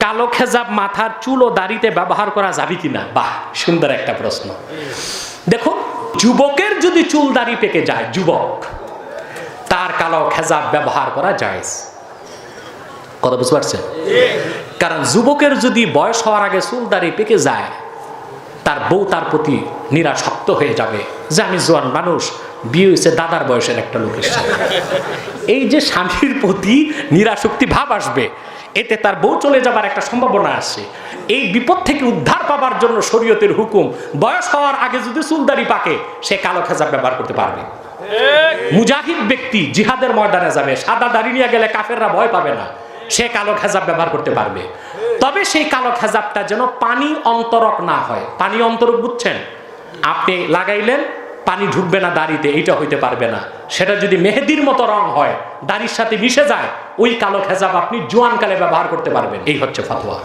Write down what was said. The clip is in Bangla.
কালো খেজাব মাথার চুল ও দাড়িতে ব্যবহার করা যাবে কিনা? বাহ, সুন্দর একটা প্রশ্ন। দেখো যুবকের যদি চুল দাড়ি পেকে যায়, যুবক, তার কালো খেজাব ব্যবহার করা যায় কথা বুঝতে পারছেন? কারণ যুবকের যদি বয়স হওয়ার আগে চুল দাড়ি পেকে যায়, তার বউ তার প্রতি নিরাসক্ত হয়ে যাবে। যে আমি জোয়ান মানুষ, বিয়ে হয়েছে, দাদার বয়সের একটা লোকের সাথে এই যে স্বামীর প্রতি নিরাসক্তি ভাব আসবে এতে তার বউ চলে যাবার একটা সম্ভাবনা আসছে এই বিপদ থেকে উদ্ধার পাবার জন্য শরীয়তের হুকুম বয়স হওয়ার আগে যদি চুলদারি পাকে সে কালো খেজাব ব্যবহার করতে পারবে। মুজাহিদ ব্যক্তি জিহাদের ময়দানে যাবে সাদা দাড়ি নিয়ে গেলে কাফেররা ভয় পাবে না। সে কালো খেজাব ব্যবহার করতে পারবে। তবে সেই কালো খেজাবটা যেন পানি অন্তরক না হয়। পানি অন্তরক বুঝছেন? আপনি লাগাইলেন পানি ঢুকবে না দাড়িতে, এইটা হইতে পারবে না। সেটা যদি মেহেদির মতো রং হয়, দাড়ির সাথে মিশে যায়, ওই কালো খেজাব আপনি জোয়ানকালে ব্যবহার করতে পারবেন। এই হচ্ছে ফতোয়া।